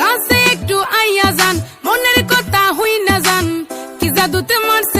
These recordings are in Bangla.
কাছে একটু আইয়া যান। মনের কথা হই না যান কি জাদুতে মারছে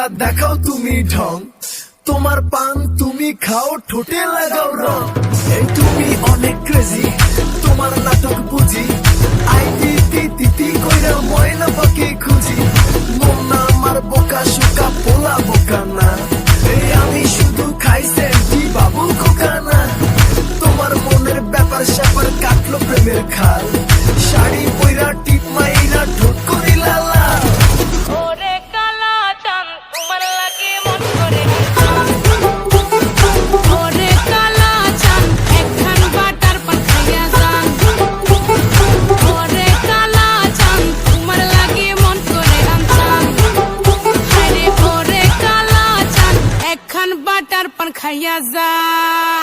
মেকআপ দেখাও তুমি ঢং। তোমার পান তুমি খাও, ঠোঁটে লাগাও রং। এই তুমি অনেক ক্রেজি তোমার নাটক বুঝি। আই কইরা ময়না পাখি খুঁজি। মন আমার বোকা পোলা বোকা না। এই আমি শুধু খাই সেন্টি বাবু খোকা না। তোমার মনের ব্যাপার স্যাপার কাটলো প্রেমের খাল। শাড়ি পইরা টিপ মাইরা ঠোঁট করিলা Ayazan.